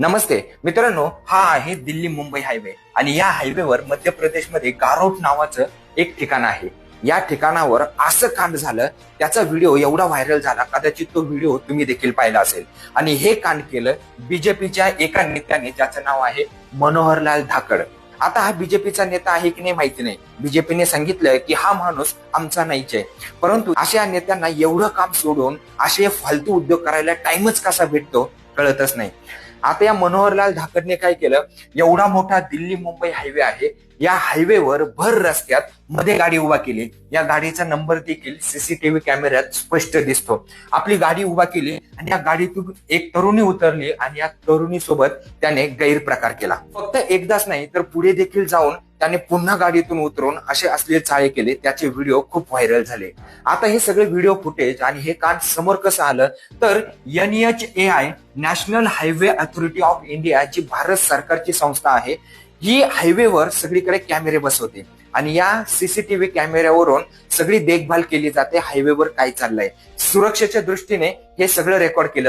नमस्ते मित्रांनो हा आहे दिल्ली मुंबई हायवे आणि या हायवेवर मध्य प्रदेशमध्ये गारोट नावाचं एक ठिकाण आहे. या ठिकाणावर असं कांड झालं त्याचा व्हिडिओ एवढा व्हायरल झाला कदाचित तो व्हिडिओ तुम्ही देखील पाहिला असेल. आणि हे कांड केलं बीजेपीच्या एका नेत्याने ज्याचं नाव आहे मनोहरलाल धाकड. आता हा बीजेपीचा नेता आहे की नाही माहिती नाही. बीजेपीने सांगितलं की हा माणूस आमचा नाहीच आहे. परंतु अशा नेत्यांना एवढं काम सोडून असे फालतू उद्योग करायला टाइमच कसा भेटतो? कळतच नाही. आता या मनोहरलाल धाकडने काय केलं? एवढा मोठा दिल्ली मुंबई हायवे आहे. या हायवेवर भर रस्त्यात मध्ये गाडी उभा केली. या गाडीचा नंबर देखील सीसीटीव्ही कॅमेऱ्यात स्पष्ट दिसतो. आपली गाडी उभा केली आणि या गाडीतून एक तरुणी उतरली आणि या तरुणी सोबत त्याने गैरप्रकार केला. फक्त एकदाच नाही तर पुढे देखील जाऊन त्याने पुन्हा गाडीतून उतरून असे असले चाळे केले त्याचे व्हिडिओ खूप व्हायरल झाले. आता हे सगळे व्हिडिओ फुटेज आणि हे कान समोर कसं आलं? तर N H A I national highway authority of India जी भारत सरकारची संस्था आहे ही हायवेवर सगळीकडे कॅमेरे बसवते. आणि या सीसीटीव्ही कॅमेऱ्यावरून सगळी देखभाल केली जाते हायवेवर काय चाललंय. सुरक्षेच्या दृष्टीने हे सगळं रेकॉर्ड केलं जातं.